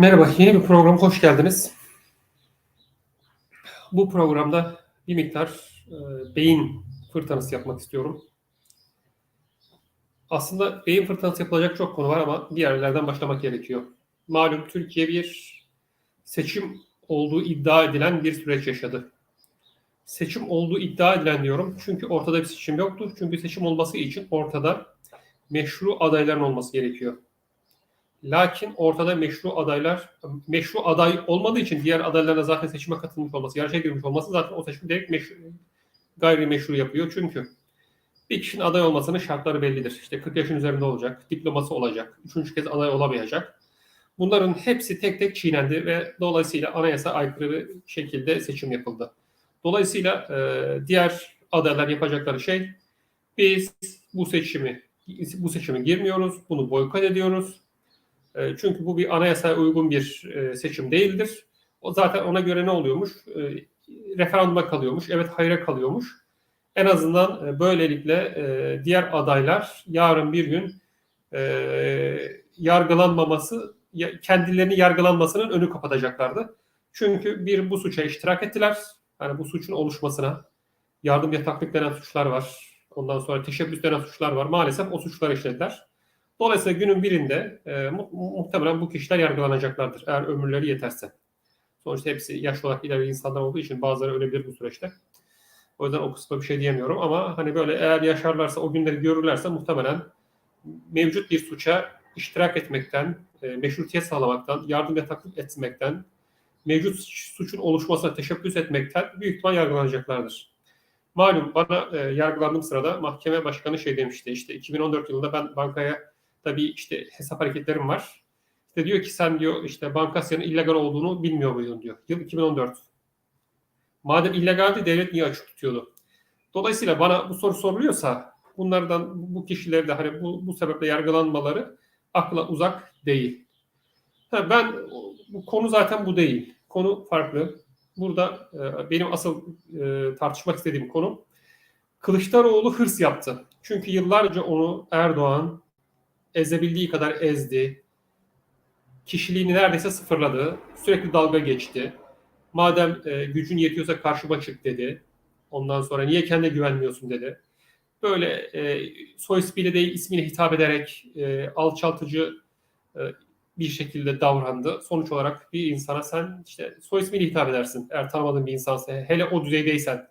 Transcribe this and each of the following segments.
Merhaba, yeni bir programa hoş geldiniz. Bu programda bir miktar e, beyin fırtınası yapmak istiyorum. Aslında beyin fırtınası yapılacak çok konu var ama bir yerlerden başlamak gerekiyor. Malum Türkiye bir seçim olduğu iddia edilen bir süreç yaşadı. Seçim olduğu iddia edilen diyorum çünkü ortada bir seçim yoktu. Çünkü seçim olması için ortada meşru adayların olması gerekiyor. Lakin ortada meşru adaylar, meşru aday olmadığı için diğer adaylarla zaten seçime katılmış olması, yarışa girmiş olması zaten o seçimi direkt meşru, gayrimeşru yapıyor. Çünkü bir kişinin aday olmasının şartları bellidir. İşte 40 yaşın üzerinde olacak, diploması olacak, üçüncü kez aday olamayacak. Bunların hepsi tek tek çiğnendi ve dolayısıyla anayasa aykırı bir şekilde seçim yapıldı. Dolayısıyla e, diğer adaylar yapacakları şey biz bu seçimi bu seçime girmiyoruz, bunu boykot ediyoruz e, çünkü bu bir anayasaya uygun bir e, seçim değildir. O zaten ona göre ne oluyormuş? E, referanduma kalıyormuş. Evet hayra kalıyormuş. En azından böylelikle diğer adaylar yarın bir gün yargılanmaması, kendilerini yargılanmasının önü kapatacaklardı. Çünkü bir bu suça iştirak ettiler. Yani bu suçun oluşmasına yardım yataklık denen suçlar var. Ondan sonra teşebbüs denen suçlar var. Maalesef o suçları işlediler. Dolayısıyla günün birinde e, mu- muhtemelen bu kişiler yargılanacaklardır eğer ömürleri yeterse. Sonuçta hepsi yaşlı olarak ileri insanlar olduğu için bazıları ölebilir bu süreçte. O yüzden o kısma bir şey diyemiyorum ama hani böyle eğer yaşarlarsa o günleri görürlerse muhtemelen mevcut bir suça iştirak etmekten, e, meşrutiyet sağlamaktan, yardım yataklık etmekten, mevcut suçun oluşmasına teşebbüs etmekten büyük ihtimal yargılanacaklardır. Malum bana e, yargılandığım sırada mahkeme başkanı şey demişti işte 2014 yılında ben bankaya tabii işte hesap hareketlerim var. İşte diyor ki sen diyor işte Bankasyanın illegal olduğunu bilmiyor muydun diyor. Yıl 2014. Madem illegaldi devlet niye açık tutuyordu? Dolayısıyla bana bu soru soruluyorsa bunlardan bu kişileri de hani bu, bu sebeple yargılanmaları akla uzak değil. Ha, ben bu konu zaten bu değil. Konu farklı. Burada e, benim asıl e, tartışmak istediğim konu Kılıçdaroğlu hırs yaptı. Çünkü yıllarca onu Erdoğan ezebildiği kadar ezdi. Kişiliğini neredeyse sıfırladı. Sürekli dalga geçti. Madem e, gücün yetiyorsa karşıma çık dedi. Ondan sonra niye kendine güvenmiyorsun dedi. Böyle e, soy ismiyle değil ismine hitap ederek e, alçaltıcı e, bir şekilde davrandı. Sonuç olarak bir insana sen işte soy ismiyle hitap edersin. Eğer tanımadığın bir insansa hele o düzeydeysen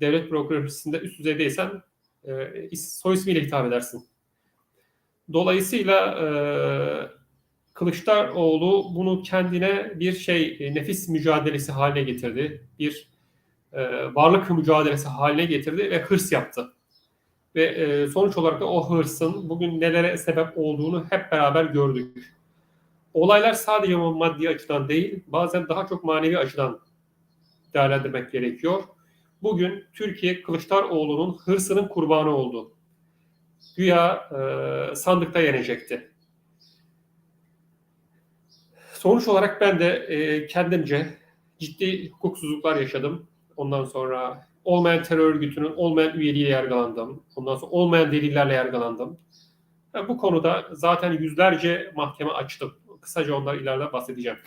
devlet bürokrasisinde üst düzeydeysen e, soy ismiyle hitap edersin. Dolayısıyla e, Kılıçdaroğlu bunu kendine bir şey e, nefis mücadelesi haline getirdi. Bir e, varlık mücadelesi haline getirdi ve hırs yaptı. Ve e, sonuç olarak da o hırsın bugün nelere sebep olduğunu hep beraber gördük. Olaylar sadece maddi açıdan değil, bazen daha çok manevi açıdan değerlendirmek gerekiyor. Bugün Türkiye Kılıçdaroğlu'nun hırsının kurbanı oldu güya e, sandıkta yenecekti. Sonuç olarak ben de e, kendimce ciddi hukuksuzluklar yaşadım. Ondan sonra olmayan terör örgütünün olmayan üyeliğiyle yargılandım. Ondan sonra olmayan delillerle yargılandım. Ben bu konuda zaten yüzlerce mahkeme açtım. Kısaca onlar ileride bahsedeceğim.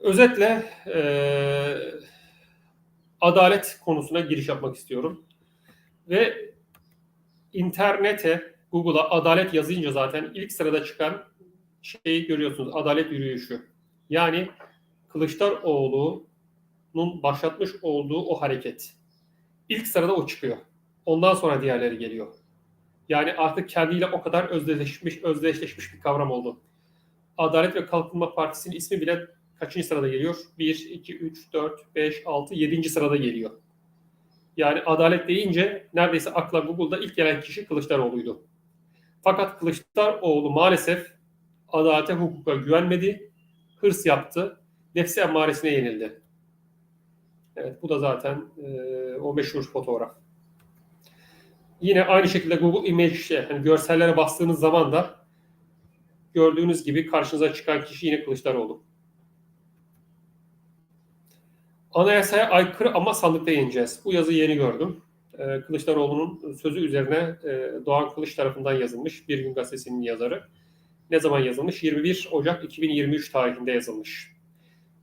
Özetle e, adalet konusuna giriş yapmak istiyorum. Ve internete, Google'a adalet yazınca zaten ilk sırada çıkan şeyi görüyorsunuz. Adalet yürüyüşü. Yani Kılıçdaroğlu'nun başlatmış olduğu o hareket. İlk sırada o çıkıyor. Ondan sonra diğerleri geliyor. Yani artık kendiyle o kadar özdeşleşmiş, özdeşleşmiş bir kavram oldu. Adalet ve Kalkınma Partisi'nin ismi bile kaçıncı sırada geliyor? 1, 2, 3, 4, 5, 6, 7. sırada geliyor. Yani adalet deyince neredeyse akla Google'da ilk gelen kişi Kılıçdaroğlu'ydu. Fakat Kılıçdaroğlu maalesef adalete, hukuka güvenmedi, hırs yaptı, nefsi emmaresine yenildi. Evet bu da zaten e, o meşhur fotoğraf. Yine aynı şekilde Google Image, yani görsellere bastığınız zaman da gördüğünüz gibi karşınıza çıkan kişi yine Kılıçdaroğlu. Anayasaya aykırı ama sandıkta yeneceğiz. Bu yazıyı yeni gördüm. Ee, Kılıçdaroğlu'nun sözü üzerine e, Doğan Kılıç tarafından yazılmış bir gün gazetesinin yazarı. Ne zaman yazılmış? 21 Ocak 2023 tarihinde yazılmış.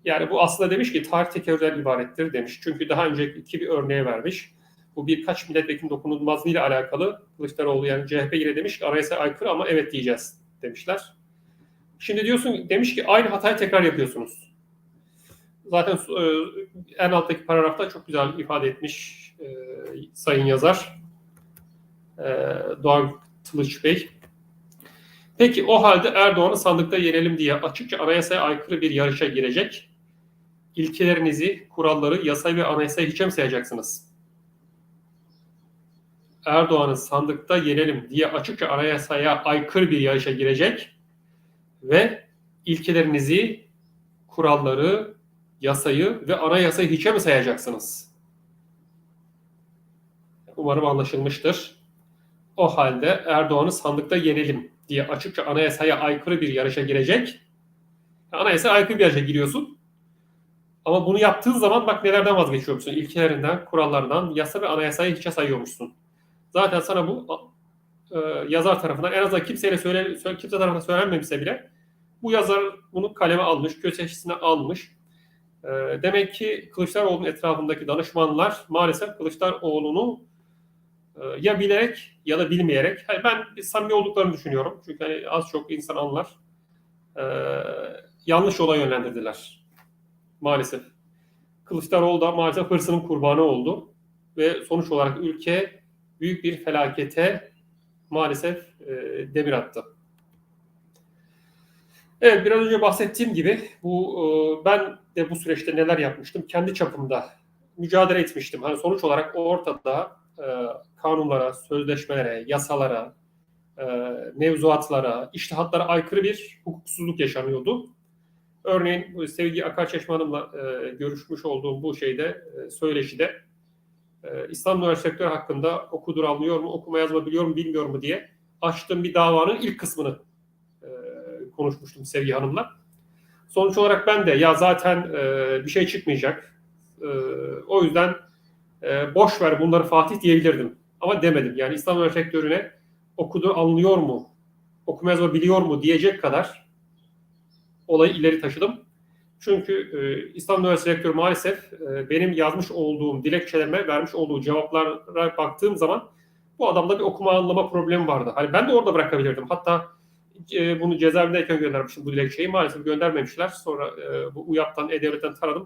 Yani bu aslında demiş ki tarih tekerrürden ibarettir demiş. Çünkü daha önceki iki bir örneğe vermiş. Bu birkaç milletvekili dokunulmazlığı ile alakalı Kılıçdaroğlu yani CHP yine demiş ki anayasaya aykırı ama evet diyeceğiz demişler. Şimdi diyorsun demiş ki aynı hatayı tekrar yapıyorsunuz. Zaten e, en alttaki paragrafta çok güzel ifade etmiş e, sayın yazar e, Doğan Kılıç Bey. Peki o halde Erdoğan'ı sandıkta yenelim diye açıkça anayasaya aykırı bir yarışa girecek. İlkelerinizi, kuralları, yasayı ve anayasayı hiçe mi sayacaksınız? Erdoğan'ı sandıkta yenelim diye açıkça anayasaya aykırı bir yarışa girecek ve ilkelerinizi, kuralları, yasayı ve anayasayı hiçe mi sayacaksınız? Umarım anlaşılmıştır. O halde Erdoğan'ı sandıkta yenelim diye açıkça anayasaya aykırı bir yarışa girecek. Anayasaya aykırı bir yarışa giriyorsun. Ama bunu yaptığın zaman bak nelerden vazgeçiyormuşsun? İlkelerinden, kurallardan, yasa ve anayasayı hiçe sayıyormuşsun. Zaten sana bu e, yazar tarafından en azından kimseyle söyle, kimse tarafından söylenmemişse bile bu yazar bunu kaleme almış, köşesine almış. E, demek ki Kılıçdaroğlu'nun etrafındaki danışmanlar maalesef Kılıçdaroğlu'nu e, ya bilerek ya da bilmeyerek, ben samimi olduklarını düşünüyorum. Çünkü hani az çok insan anlar. E, yanlış yola yönlendirdiler. Maalesef. Kılıçdaroğlu da maalesef hırsının kurbanı oldu. Ve sonuç olarak ülke büyük bir felakete maalesef e, demir attı. Evet biraz önce bahsettiğim gibi bu e, ben de bu süreçte neler yapmıştım kendi çapımda mücadele etmiştim. Hani sonuç olarak ortada e, kanunlara, sözleşmelere, yasalara, e, mevzuatlara, iştihatlara aykırı bir hukuksuzluk yaşanıyordu. Örneğin Sevgi Akarçeşme Hanım'la e, görüşmüş olduğum bu şeyde, e, söyleşide e, İslam üniversite sektörü hakkında okudur anlıyor mu, okuma yazma biliyor mu, bilmiyor mu diye açtığım bir davanın ilk kısmını e, konuşmuştum Sevgi Hanım'la. Sonuç olarak ben de ya zaten e, bir şey çıkmayacak. E, o yüzden e, boş ver bunları Fatih diyebilirdim. Ama demedim. Yani İslam üniversite sektörüne okudu anlıyor mu, okuma yazma biliyor mu diyecek kadar olayı ileri taşıdım. Çünkü e, İslam Üniversitesi Rektörü maalesef e, benim yazmış olduğum dilekçelerime vermiş olduğu cevaplara baktığım zaman bu adamda bir okuma anlama problemi vardı. Hani ben de orada bırakabilirdim. Hatta e, bunu cezaevindeyken göndermiştim bu dilekçeyi. Maalesef göndermemişler. Sonra e, bu UYAP'tan, E-Devlet'ten taradım.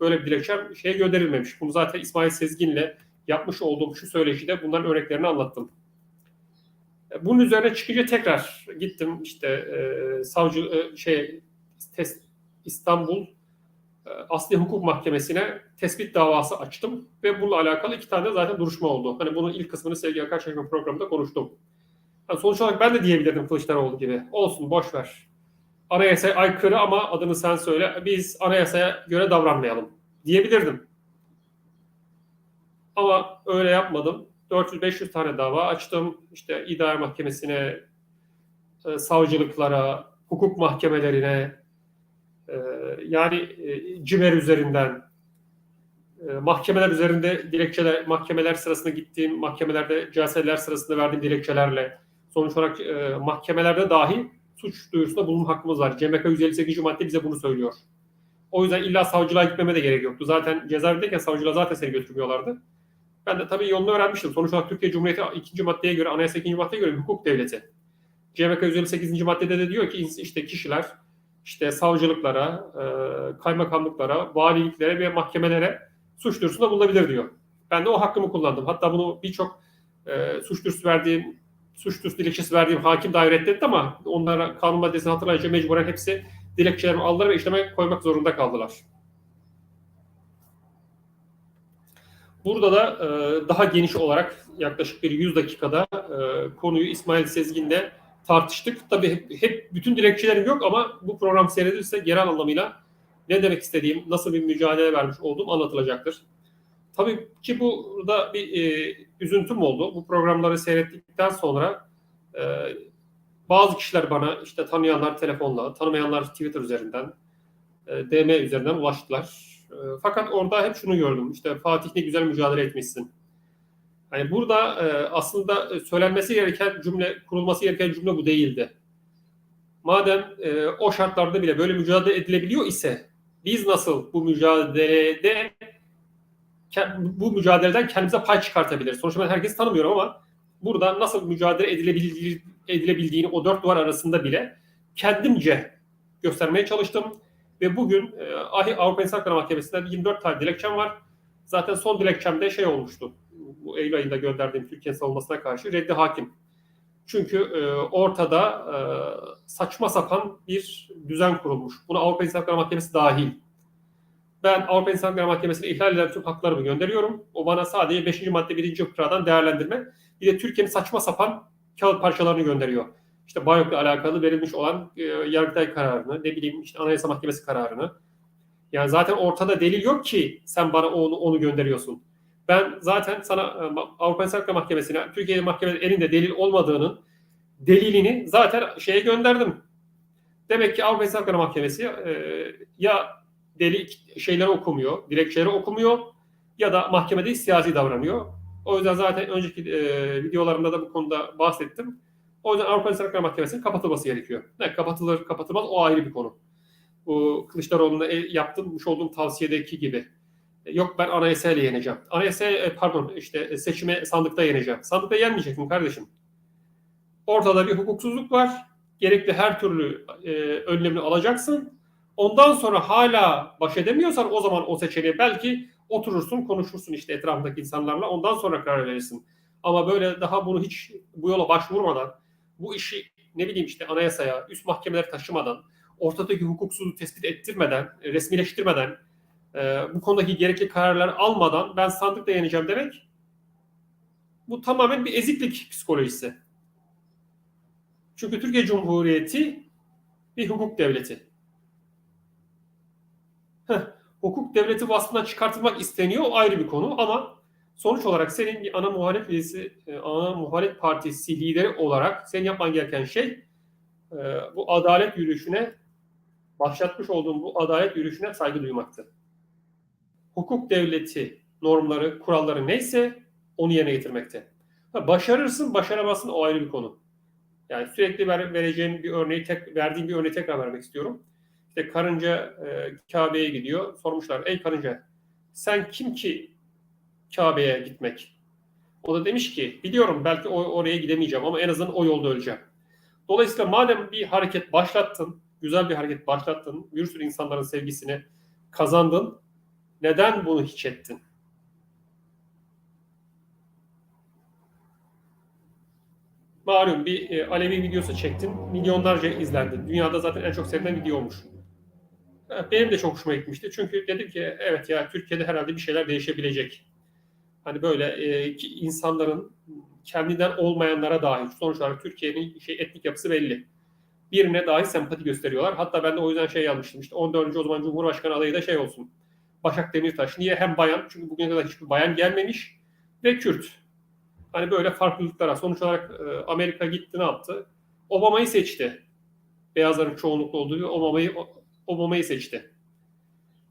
Böyle bir dilekçem şeye gönderilmemiş. Bunu zaten İsmail Sezgin'le yapmış olduğum şu söyleşide bunların örneklerini anlattım. E, bunun üzerine çıkınca tekrar gittim işte e, savcı e, şey test, İstanbul e, Asli Hukuk Mahkemesi'ne tespit davası açtım ve bununla alakalı iki tane zaten duruşma oldu. Hani bunun ilk kısmını Sevgi Akarçeşme programında konuştum. Yani sonuç olarak ben de diyebilirdim Kılıçdaroğlu gibi. Olsun boş ver. Anayasaya aykırı ama adını sen söyle. Biz anayasaya göre davranmayalım diyebilirdim. Ama öyle yapmadım. 400-500 tane dava açtım. İşte idare mahkemesine, e, savcılıklara, hukuk mahkemelerine, e, yani e, CİMER üzerinden, mahkemeler üzerinde dilekçeler, mahkemeler sırasında gittiğim mahkemelerde caseler sırasında verdiğim dilekçelerle sonuç olarak mahkemelerde dahi suç duyurusunda bulunma hakkımız var. CMK 158. madde bize bunu söylüyor. O yüzden illa savcılığa gitmeme de gerek yoktu. Zaten cezaevindeyken savcılığa zaten seni götürmüyorlardı. Ben de tabii yolunu öğrenmiştim. Sonuç olarak Türkiye Cumhuriyeti ikinci maddeye göre, anayasa ikinci maddeye göre hukuk devleti. CMK 158. maddede de diyor ki işte kişiler işte savcılıklara, e, kaymakamlıklara, valiliklere ve mahkemelere suç duyurusunda bulunabilir diyor. Ben de o hakkımı kullandım. Hatta bunu birçok e, suç duyurusu verdiğim, suç dilekçesi verdiğim hakim dahi reddetti ama onlara kanun maddesini hatırlayınca mecburen hepsi dilekçelerimi aldılar ve işleme koymak zorunda kaldılar. Burada da e, daha geniş olarak yaklaşık bir 100 dakikada e, konuyu İsmail Sezgin'le tartıştık. Tabii hep, hep bütün dilekçelerim yok ama bu program seyredilirse genel anlamıyla ne demek istediğim, nasıl bir mücadele vermiş olduğum anlatılacaktır. Tabii ki burada bir e, üzüntüm oldu. Bu programları seyrettikten sonra e, bazı kişiler bana işte tanıyanlar telefonla, tanımayanlar Twitter üzerinden, e, DM üzerinden ulaştılar e, fakat orada hep şunu gördüm. İşte Fatih ne güzel mücadele etmişsin. Hani burada e, aslında söylenmesi gereken cümle, kurulması gereken cümle bu değildi. madem e, o şartlarda bile böyle mücadele edilebiliyor ise biz nasıl bu mücadelede bu mücadeleden kendimize pay çıkartabiliriz? Sonuçta ben herkesi tanımıyorum ama burada nasıl mücadele edilebil edilebildiğini o dört duvar arasında bile kendimce göstermeye çalıştım. Ve bugün e, Avrupa İnsan Hakları Mahkemesi'nden 24 tane dilekçem var. Zaten son dilekçemde şey olmuştu. Bu Eylül ayında gönderdiğim Türkiye savunmasına karşı reddi hakim. Çünkü e, ortada e, saçma sapan bir düzen kurulmuş. Buna Avrupa İnsan Hakları Mahkemesi dahil. Ben Avrupa İnsan Hakları Mahkemesi'ne ihlal eden tüm haklarımı gönderiyorum. O bana sadece 5. madde 1. fıkradan değerlendirme. Bir de Türkiye'nin saçma sapan kağıt parçalarını gönderiyor. İşte Bayok'la alakalı verilmiş olan e, Yargıtay kararını, ne bileyim işte Anayasa Mahkemesi kararını. Yani zaten ortada delil yok ki sen bana onu, onu gönderiyorsun. Ben zaten sana e, Avrupa İnsan Hakları Mahkemesi'ne, Türkiye Mahkemesi elinde delil olmadığının delilini zaten şeye gönderdim. Demek ki Avrupa İnsan Hakları Mahkemesi e, ya deli şeyleri okumuyor, dilekçeleri okumuyor ya da mahkemede siyasi davranıyor. O yüzden zaten önceki e, videolarımda da bu konuda bahsettim. O yüzden Avrupa İnsan Hakları Mahkemesi'nin kapatılması gerekiyor. Ne kapatılır kapatılmaz o ayrı bir konu. Bu Kılıçdaroğlu'na yaptığım olduğum tavsiyedeki gibi. Yok ben anayasayla yeneceğim. Anayasa e, pardon işte seçime sandıkta yeneceğim. Sandıkta yenmeyeceksin kardeşim. Ortada bir hukuksuzluk var. Gerekli her türlü e, önlemini alacaksın. Ondan sonra hala baş edemiyorsan o zaman o seçeneği belki oturursun konuşursun işte etrafındaki insanlarla ondan sonra karar verirsin. Ama böyle daha bunu hiç bu yola başvurmadan bu işi ne bileyim işte anayasaya üst mahkemeler taşımadan ortadaki hukuksuzluğu tespit ettirmeden resmileştirmeden e, bu konudaki gerekli kararlar almadan ben sandıkla yeneceğim demek bu tamamen bir eziklik psikolojisi. Çünkü Türkiye Cumhuriyeti bir hukuk devleti. Hukuk devleti vasfına çıkartılmak isteniyor ayrı bir konu ama sonuç olarak senin bir ana muhalefet lideri, e, ana muhalefet partisi lideri olarak senin yapman gereken şey e, bu adalet yürüyüşüne başlatmış olduğun bu adalet yürüyüşüne saygı duymaktı. Hukuk devleti normları, kuralları neyse onu yerine getirmekte. başarırsın, başaramazsın o ayrı bir konu. Yani sürekli ver, vereceğim bir örneği, tek, verdiğim bir örneği tekrar vermek istiyorum. İşte karınca e, Kabe'ye gidiyor. Sormuşlar, ey karınca sen kim ki Kabe'ye gitmek? O da demiş ki, biliyorum belki oraya gidemeyeceğim ama en azından o yolda öleceğim. Dolayısıyla madem bir hareket başlattın, güzel bir hareket başlattın, bir sürü insanların sevgisini kazandın, neden bunu hiç ettin? Malum bir e, Alevi videosu çektin, milyonlarca izlendi. Dünyada zaten en çok sevilen video olmuş. Benim de çok hoşuma gitmişti. Çünkü dedim ki evet ya Türkiye'de herhalde bir şeyler değişebilecek. Hani böyle e, insanların kendinden olmayanlara dahi sonuç olarak Türkiye'nin şey etnik yapısı belli. Birine dahi sempati gösteriyorlar. Hatta ben de o yüzden şey yazmıştım. İşte 14. o zaman Cumhurbaşkanı adayı da şey olsun. Başak Demirtaş. Niye? Hem bayan çünkü bugüne kadar hiçbir bayan gelmemiş ve Kürt. Hani böyle farklılıklara. Sonuç olarak e, Amerika gitti ne yaptı? Obama'yı seçti. Beyazların çoğunluklu olduğu Obama'yı Obama'yı seçti.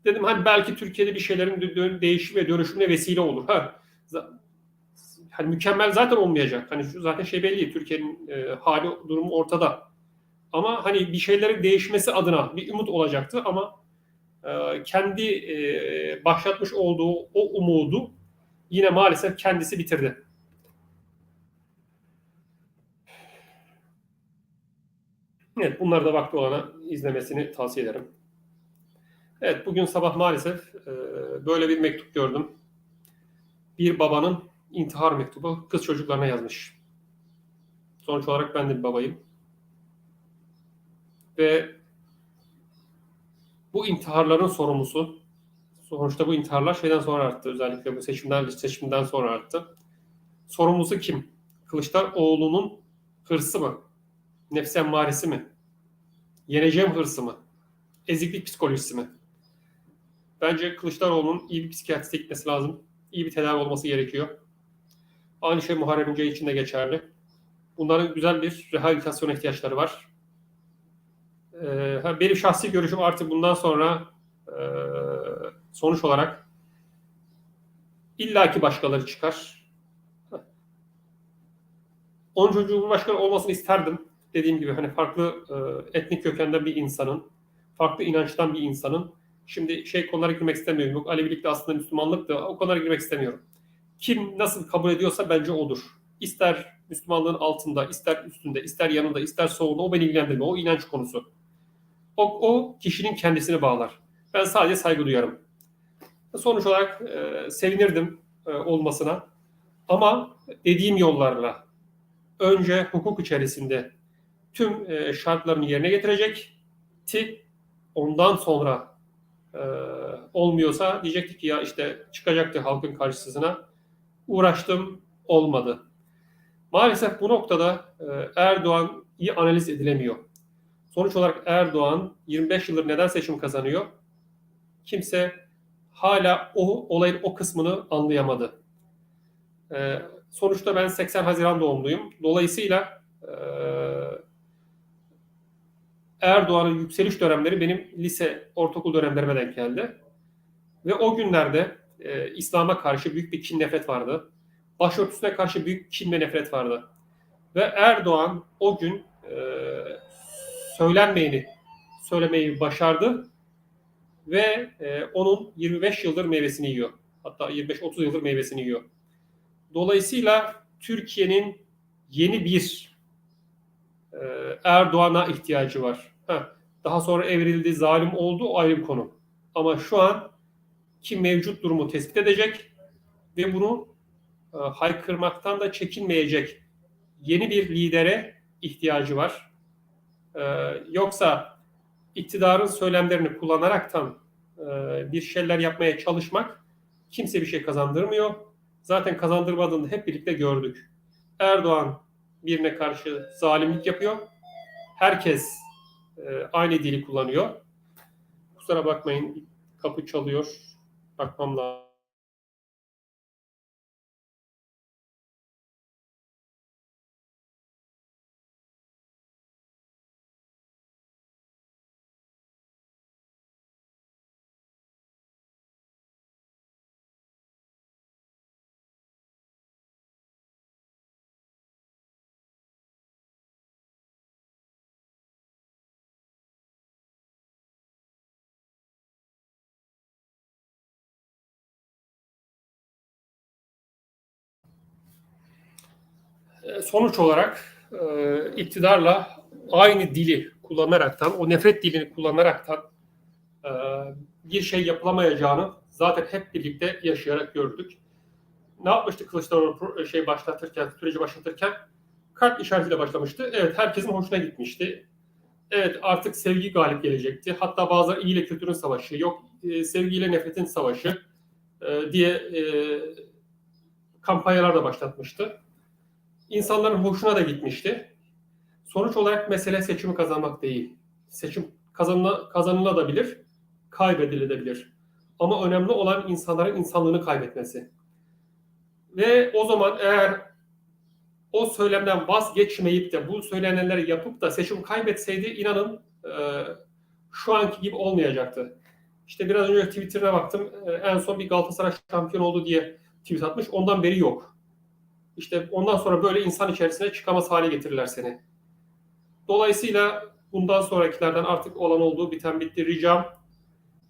Dedim hani belki Türkiye'de bir şeylerin değişim ve dönüşümüne vesile olur. Ha, hani mükemmel zaten olmayacak. Hani şu zaten şey belli. Türkiye'nin e, hali durumu ortada. Ama hani bir şeylerin değişmesi adına bir umut olacaktı ama e, kendi e, başlatmış olduğu o umudu yine maalesef kendisi bitirdi. Evet, bunları da vakti olana izlemesini tavsiye ederim. Evet, bugün sabah maalesef e, böyle bir mektup gördüm. Bir babanın intihar mektubu kız çocuklarına yazmış. Sonuç olarak ben de bir babayım. Ve bu intiharların sorumlusu, sonuçta bu intiharlar şeyden sonra arttı. Özellikle bu seçimden, seçimden sonra arttı. Sorumlusu kim? Kılıçdaroğlu'nun hırsı mı? Nefsi emmaresi mi? Yeneceğim hırsı mı? Eziklik psikolojisi mi? Bence Kılıçdaroğlu'nun iyi bir psikiyatriste gitmesi lazım. İyi bir tedavi olması gerekiyor. Aynı şey Muharrem İnce için de geçerli. Bunların güzel bir rehabilitasyon ihtiyaçları var. Ee, benim şahsi görüşüm artık bundan sonra e, sonuç olarak illaki başkaları çıkar. 10. Cumhurbaşkanı olmasını isterdim. Dediğim gibi hani farklı e, etnik kökenden bir insanın, farklı inançtan bir insanın şimdi şey konulara girmek istemiyorum. Yok Alevilik de aslında Müslümanlık da o konulara girmek istemiyorum. Kim nasıl kabul ediyorsa bence odur. İster Müslümanlığın altında, ister üstünde, ister yanında, ister soğuğunda o beni ilgilendirmiyor. O inanç konusu. O, o kişinin kendisini bağlar. Ben sadece saygı duyarım. Sonuç olarak e, sevinirdim e, olmasına. Ama dediğim yollarla önce hukuk içerisinde tüm e, şartlarını yerine getirecek ti ondan sonra e, olmuyorsa diyecekti ki ya işte çıkacaktı halkın karşısına uğraştım olmadı. Maalesef bu noktada e, Erdoğan iyi analiz edilemiyor. Sonuç olarak Erdoğan 25 yıldır neden seçim kazanıyor? Kimse hala o olayın o kısmını anlayamadı. E, sonuçta ben 80 Haziran doğumluyum. Dolayısıyla e, Erdoğan'ın yükseliş dönemleri benim lise, ortaokul dönemlerime denk geldi. Ve o günlerde e, İslam'a karşı büyük bir kin nefret vardı. Başörtüsüne karşı büyük kin ve nefret vardı. Ve Erdoğan o gün e, söylenmeyeni söylemeyi başardı ve e, onun 25 yıldır meyvesini yiyor. Hatta 25-30 yıldır meyvesini yiyor. Dolayısıyla Türkiye'nin yeni bir Erdoğan'a ihtiyacı var. Heh, daha sonra evrildi, zalim oldu o ayrı bir konu. Ama şu an ki mevcut durumu tespit edecek ve bunu e, haykırmaktan da çekinmeyecek yeni bir lidere ihtiyacı var. E, yoksa iktidarın söylemlerini kullanaraktan e, bir şeyler yapmaya çalışmak kimse bir şey kazandırmıyor. Zaten kazandırmadığını hep birlikte gördük. Erdoğan birine karşı zalimlik yapıyor. Herkes e, aynı dili kullanıyor. Kusura bakmayın kapı çalıyor. Bakmam lazım. Sonuç olarak e, iktidarla aynı dili kullanaraktan, o nefret dilini kullanaraktan e, bir şey yapılamayacağını zaten hep birlikte yaşayarak gördük. Ne yapmıştı Kılıçdaroğlu şey başlatırken, süreci başlatırken? Kart işaretiyle başlamıştı. Evet herkesin hoşuna gitmişti. Evet artık sevgi galip gelecekti. Hatta bazıları iyi ile kötünün savaşı, yok e, sevgiyle nefretin savaşı e, diye e, kampanyalar da başlatmıştı insanların hoşuna da gitmişti. Sonuç olarak mesele seçimi kazanmak değil. Seçim kazanıla, kazanılabilir, kaybedilebilir. Ama önemli olan insanların insanlığını kaybetmesi. Ve o zaman eğer o söylemden vazgeçmeyip de bu söylenenleri yapıp da seçim kaybetseydi inanın e, şu anki gibi olmayacaktı. İşte biraz önce Twitter'ına baktım. E, en son bir Galatasaray şampiyon oldu diye tweet atmış. Ondan beri yok. İşte ondan sonra böyle insan içerisine çıkamaz hale getirirler seni. Dolayısıyla bundan sonrakilerden artık olan olduğu biten bitti ricam.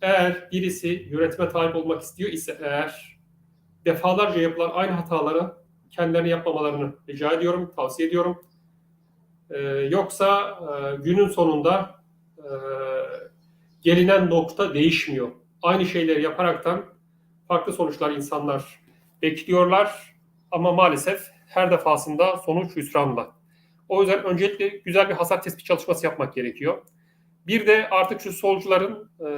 Eğer birisi yönetime talip olmak istiyor ise eğer defalarca yapılan aynı hataları kendilerine yapmamalarını rica ediyorum, tavsiye ediyorum. Ee, yoksa e, günün sonunda e, gelinen nokta değişmiyor. Aynı şeyleri yaparaktan farklı sonuçlar insanlar bekliyorlar ama maalesef her defasında sonuç hüsranla. O yüzden öncelikle güzel bir hasar tespit çalışması yapmak gerekiyor. Bir de artık şu solcuların e,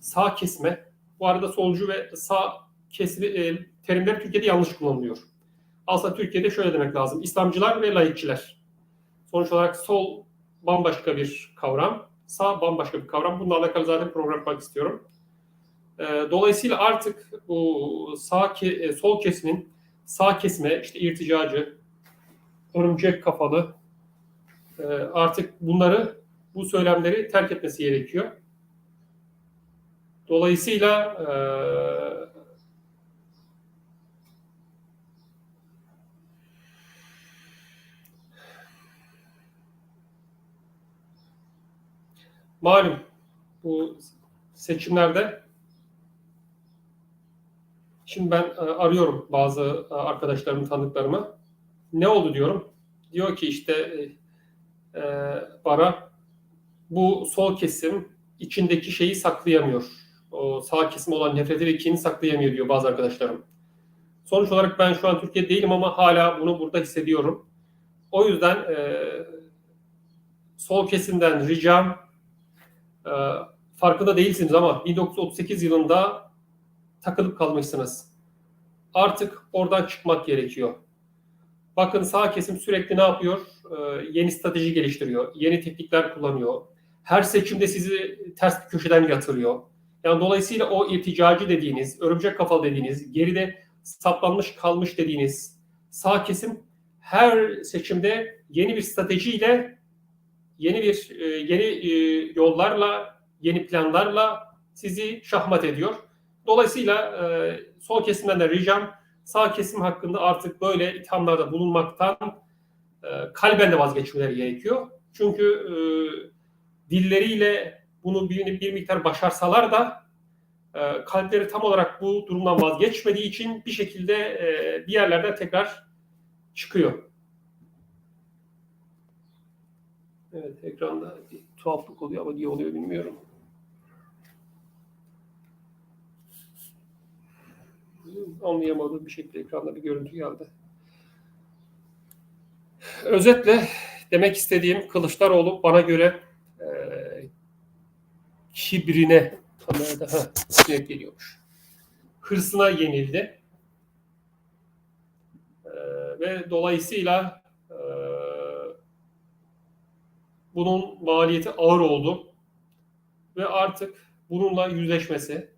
sağ kesme, bu arada solcu ve sağ kesili e, terimler Türkiye'de yanlış kullanılıyor. Aslında Türkiye'de şöyle demek lazım. İslamcılar ve laikçiler. Sonuç olarak sol bambaşka bir kavram, sağ bambaşka bir kavram. Bununla alakalı zaten program yapmak istiyorum. E, dolayısıyla artık bu sağ ke, e, sol kesimin sağ kesme, işte irticacı, örümcek kafalı e, artık bunları, bu söylemleri terk etmesi gerekiyor. Dolayısıyla e, malum bu seçimlerde şimdi ben e, arıyorum bazı e, arkadaşlarımı, tanıdıklarımı. Ne oldu diyorum. Diyor ki işte e, bana bu sol kesim içindeki şeyi saklayamıyor. O sağ kesim olan nefreti ve kinini saklayamıyor diyor bazı arkadaşlarım. Sonuç olarak ben şu an Türkiye değilim ama hala bunu burada hissediyorum. O yüzden e, sol kesimden ricam e, farkında değilsiniz ama 1938 yılında takılıp kalmışsınız. Artık oradan çıkmak gerekiyor. Bakın sağ kesim sürekli ne yapıyor? Ee, yeni strateji geliştiriyor. Yeni teknikler kullanıyor. Her seçimde sizi ters bir köşeden yatırıyor. Yani dolayısıyla o irticacı dediğiniz, örümcek kafalı dediğiniz, geride saplanmış kalmış dediğiniz sağ kesim her seçimde yeni bir stratejiyle, yeni bir e, yeni e, yollarla, yeni planlarla sizi şahmat ediyor. Dolayısıyla e, sol kesimden de ricam sağ kesim hakkında artık böyle ithamlarda bulunmaktan e, kalben de vazgeçmeleri gerekiyor. Çünkü e, dilleriyle bunu bir, bir miktar başarsalar da e, kalpleri tam olarak bu durumdan vazgeçmediği için bir şekilde e, bir yerlerden tekrar çıkıyor. Evet ekranda bir tuhaflık oluyor ama niye oluyor bilmiyorum. Anlayamadığım bir şekilde ekranda bir görüntü geldi. Özetle demek istediğim Kılıçdaroğlu bana göre e, kibrine kamerada ha, geliyormuş. Hırsına yenildi. E, ve dolayısıyla e, bunun maliyeti ağır oldu. Ve artık bununla yüzleşmesi,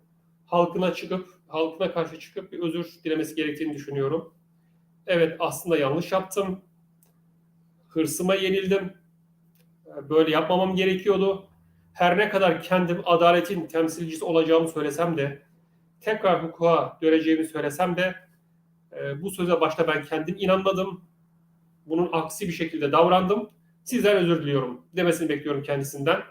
halkına çıkıp halkına karşı çıkıp bir özür dilemesi gerektiğini düşünüyorum. Evet aslında yanlış yaptım. Hırsıma yenildim. Böyle yapmamam gerekiyordu. Her ne kadar kendim adaletin temsilcisi olacağımı söylesem de tekrar hukuka döneceğimi söylesem de e, bu söze başta ben kendim inanmadım. Bunun aksi bir şekilde davrandım. Sizden özür diliyorum demesini bekliyorum kendisinden.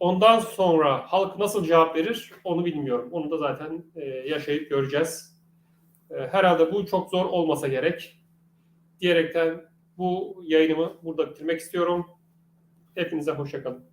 Ondan sonra halk nasıl cevap verir onu bilmiyorum. Onu da zaten e, yaşayıp göreceğiz. E, herhalde bu çok zor olmasa gerek. Diyerekten bu yayınımı burada bitirmek istiyorum. Hepinize hoşçakalın.